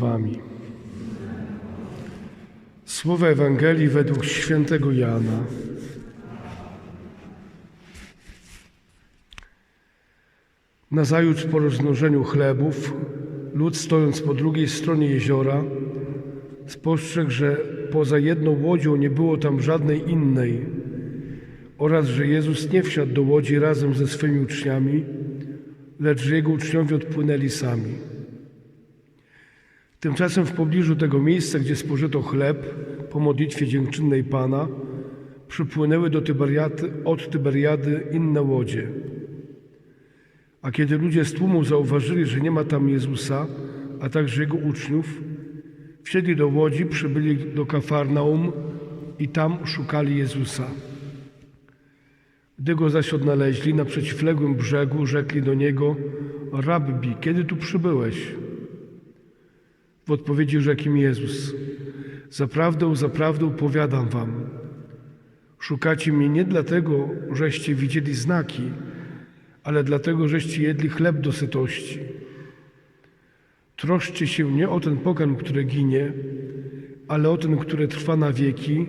Wami. Słowa Ewangelii według świętego Jana. Nazajutrz po rozmnożeniu chlebów, lud stojąc po drugiej stronie jeziora, spostrzegł, że poza jedną łodzią nie było tam żadnej innej oraz że Jezus nie wsiadł do łodzi razem ze swymi uczniami, lecz że Jego uczniowie odpłynęli sami. Tymczasem w pobliżu tego miejsca, gdzie spożyto chleb po modlitwie dziękczynnej Pana, przypłynęły do Tyberiady, od Tyberiady inne łodzie. A kiedy ludzie z tłumu zauważyli, że nie ma tam Jezusa, a także Jego uczniów, wsiedli do łodzi, przybyli do Kafarnaum i tam szukali Jezusa. Gdy go zaś odnaleźli na przeciwległym brzegu, rzekli do niego: Rabbi, kiedy tu przybyłeś? W odpowiedzi rzekł im Jezus: Zaprawdę, zaprawdę powiadam wam, szukacie mnie nie dlatego, żeście widzieli znaki, ale dlatego, żeście jedli chleb do sytości. Troszcie się nie o ten pokarm, który ginie, ale o ten, który trwa na wieki,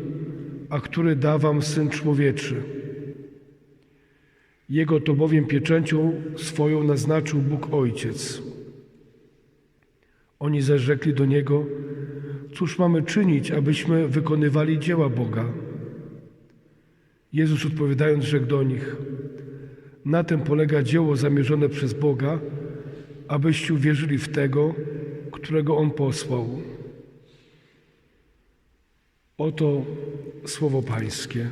a który da wam Syn Człowieczy. Jego to bowiem pieczęcią swoją naznaczył Bóg Ojciec. Oni zaś do Niego, cóż mamy czynić, abyśmy wykonywali dzieła Boga? Jezus odpowiadając rzekł do nich, na tym polega dzieło zamierzone przez Boga, abyście uwierzyli w tego, którego On posłał. Oto słowo Pańskie.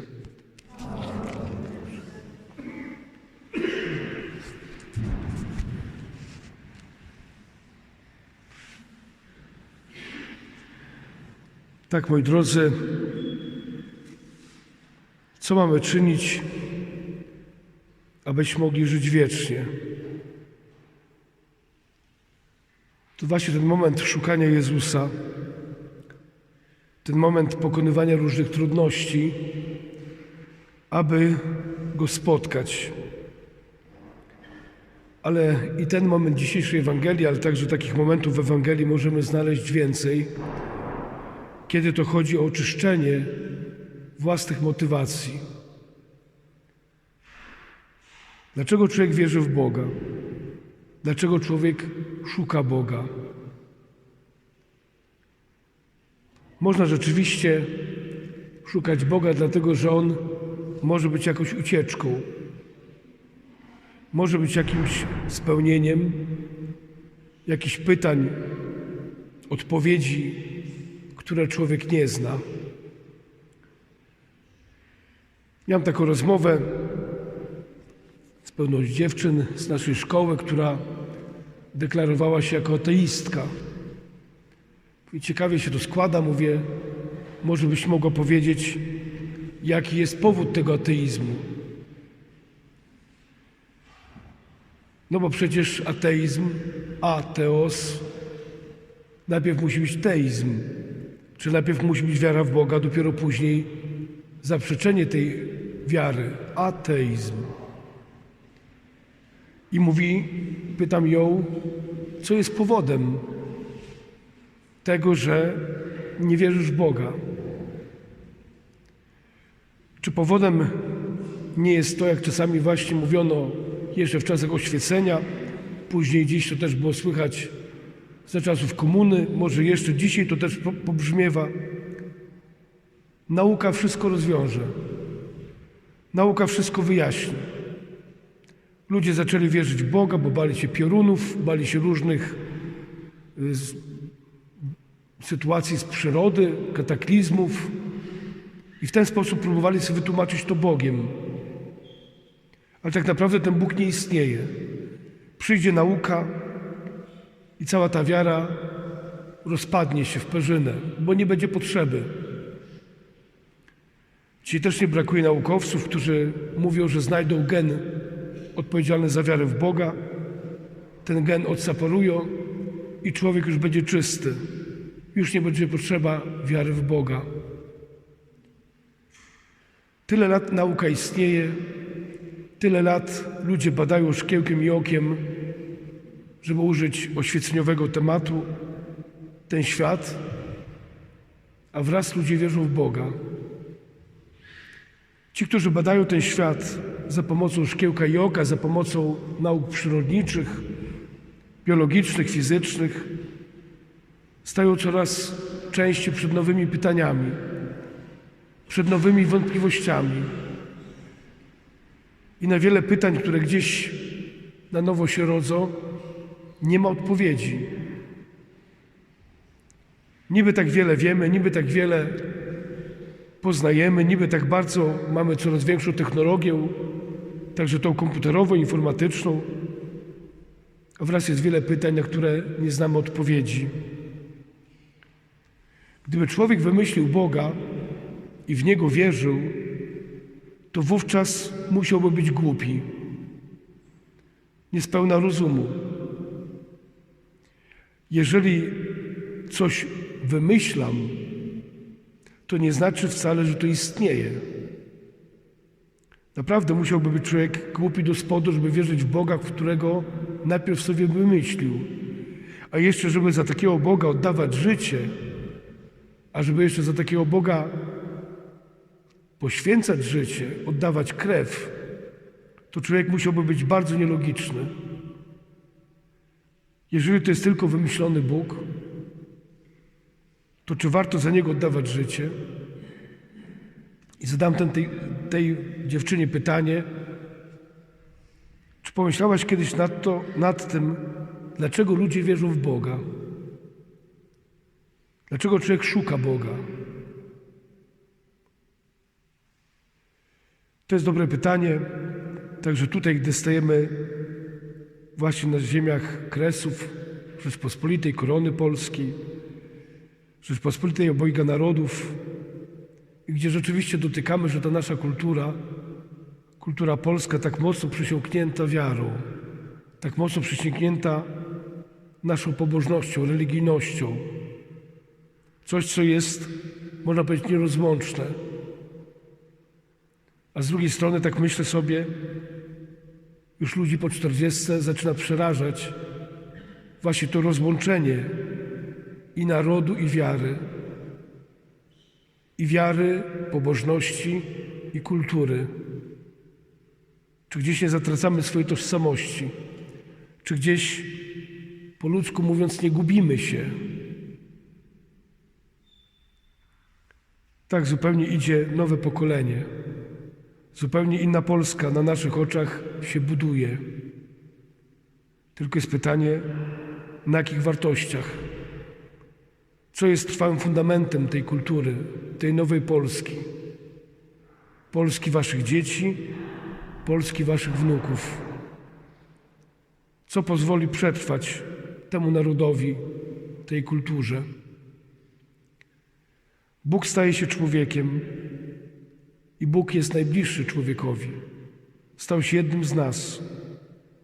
Tak, moi drodzy, co mamy czynić, abyśmy mogli żyć wiecznie? To właśnie ten moment szukania Jezusa, ten moment pokonywania różnych trudności, aby Go spotkać. Ale i ten moment dzisiejszej Ewangelii, ale także takich momentów w Ewangelii możemy znaleźć więcej kiedy to chodzi o oczyszczenie własnych motywacji. Dlaczego człowiek wierzy w Boga? Dlaczego człowiek szuka Boga? Można rzeczywiście szukać Boga, dlatego że On może być jakąś ucieczką, może być jakimś spełnieniem jakichś pytań, odpowiedzi które człowiek nie zna. Miałem taką rozmowę z pewną dziewczyn z naszej szkoły, która deklarowała się jako ateistka. I ciekawie się to składa, mówię, może byś mogła powiedzieć, jaki jest powód tego ateizmu. No bo przecież ateizm, ateos, najpierw musi być teizm. Czy najpierw musi być wiara w Boga, dopiero później zaprzeczenie tej wiary, ateizm. I mówi, pytam ją, co jest powodem tego, że nie wierzysz w Boga? Czy powodem nie jest to, jak czasami właśnie mówiono jeszcze w czasach oświecenia, później dziś to też było słychać za czasów komuny, może jeszcze dzisiaj to też pobrzmiewa. Nauka wszystko rozwiąże. Nauka wszystko wyjaśni. Ludzie zaczęli wierzyć w Boga, bo bali się piorunów, bali się różnych y, sytuacji z przyrody, kataklizmów i w ten sposób próbowali sobie wytłumaczyć to Bogiem. Ale tak naprawdę ten Bóg nie istnieje. Przyjdzie nauka, i cała ta wiara rozpadnie się w perzynę, bo nie będzie potrzeby. Dzisiaj też nie brakuje naukowców, którzy mówią, że znajdą gen odpowiedzialny za wiarę w Boga. Ten gen odseparują i człowiek już będzie czysty. Już nie będzie potrzeba wiary w Boga. Tyle lat nauka istnieje, tyle lat ludzie badają szkiełkiem i okiem żeby użyć oświeceniowego tematu, ten świat, a wraz ludzie wierzą w Boga. Ci, którzy badają ten świat za pomocą szkiełka i oka, za pomocą nauk przyrodniczych, biologicznych, fizycznych, stają coraz częściej przed nowymi pytaniami, przed nowymi wątpliwościami. I na wiele pytań, które gdzieś na nowo się rodzą, nie ma odpowiedzi. Niby tak wiele wiemy, niby tak wiele poznajemy, niby tak bardzo mamy coraz większą technologię, także tą komputerową, informatyczną, a wraz jest wiele pytań, na które nie znamy odpowiedzi. Gdyby człowiek wymyślił Boga i w Niego wierzył, to wówczas musiałby być głupi, niespełna rozumu. Jeżeli coś wymyślam, to nie znaczy wcale, że to istnieje. Naprawdę musiałby być człowiek głupi do spodu, żeby wierzyć w Boga, którego najpierw sobie wymyślił. A jeszcze, żeby za takiego Boga oddawać życie, a żeby jeszcze za takiego Boga poświęcać życie, oddawać krew, to człowiek musiałby być bardzo nielogiczny. Jeżeli to jest tylko wymyślony Bóg, to czy warto za Niego oddawać życie? I zadam ten, tej, tej dziewczynie pytanie, czy pomyślałaś kiedyś nad, to, nad tym, dlaczego ludzie wierzą w Boga? Dlaczego człowiek szuka Boga? To jest dobre pytanie. Także tutaj, gdy stajemy właśnie na ziemiach Kresów, Rzeczpospolitej, Korony Polskiej, Rzeczpospolitej obojga narodów, gdzie rzeczywiście dotykamy, że ta nasza kultura, kultura polska tak mocno przysiągnięta wiarą, tak mocno przysiągnięta naszą pobożnością, religijnością, coś, co jest, można powiedzieć, nierozłączne. A z drugiej strony, tak myślę sobie, już ludzi po czterdziestce zaczyna przerażać właśnie to rozłączenie i narodu, i wiary. I wiary, pobożności, i kultury. Czy gdzieś nie zatracamy swojej tożsamości? Czy gdzieś, po ludzku mówiąc, nie gubimy się? Tak zupełnie idzie nowe pokolenie. Zupełnie inna Polska na naszych oczach się buduje. Tylko jest pytanie, na jakich wartościach? Co jest trwałym fundamentem tej kultury, tej nowej Polski? Polski waszych dzieci, Polski waszych wnuków. Co pozwoli przetrwać temu narodowi, tej kulturze? Bóg staje się człowiekiem i Bóg jest najbliższy człowiekowi. Stał się jednym z nas.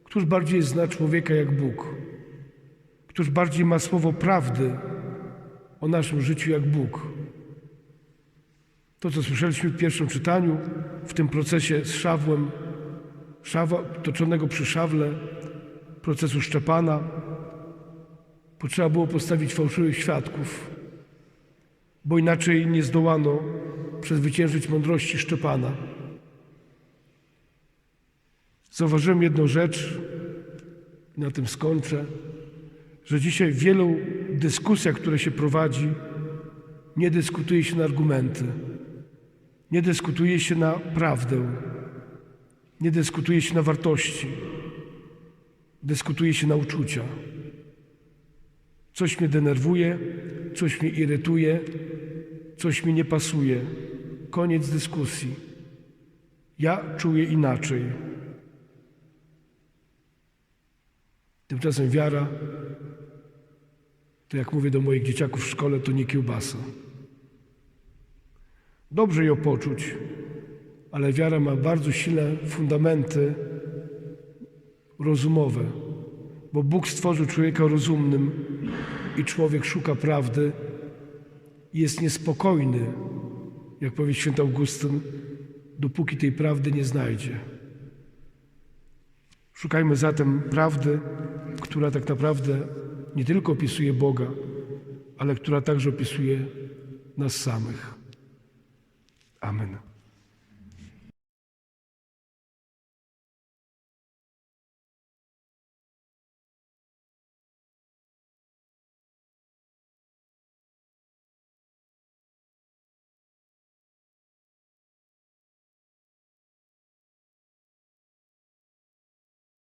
Któż bardziej zna człowieka jak Bóg? Któż bardziej ma słowo prawdy o naszym życiu jak Bóg? To, co słyszeliśmy w pierwszym czytaniu, w tym procesie z szawłem, szawa, toczonego przy szawle, procesu Szczepana, potrzeba było postawić fałszywych świadków, bo inaczej nie zdołano przezwyciężyć mądrości Szczepana. Zauważyłem jedną rzecz, na tym skończę, że dzisiaj w wielu dyskusjach, które się prowadzi, nie dyskutuje się na argumenty, nie dyskutuje się na prawdę, nie dyskutuje się na wartości, dyskutuje się na uczucia. Coś mnie denerwuje, coś mnie irytuje, coś mi nie pasuje. Koniec dyskusji. Ja czuję inaczej. Tymczasem wiara, to jak mówię do moich dzieciaków w szkole, to nie kiełbasa. Dobrze ją poczuć, ale wiara ma bardzo silne fundamenty rozumowe, bo Bóg stworzył człowieka rozumnym i człowiek szuka prawdy i jest niespokojny, jak powie święty Augustyn, dopóki tej prawdy nie znajdzie. Szukajmy zatem prawdy, która tak naprawdę nie tylko opisuje Boga, ale która także opisuje nas samych. Amen.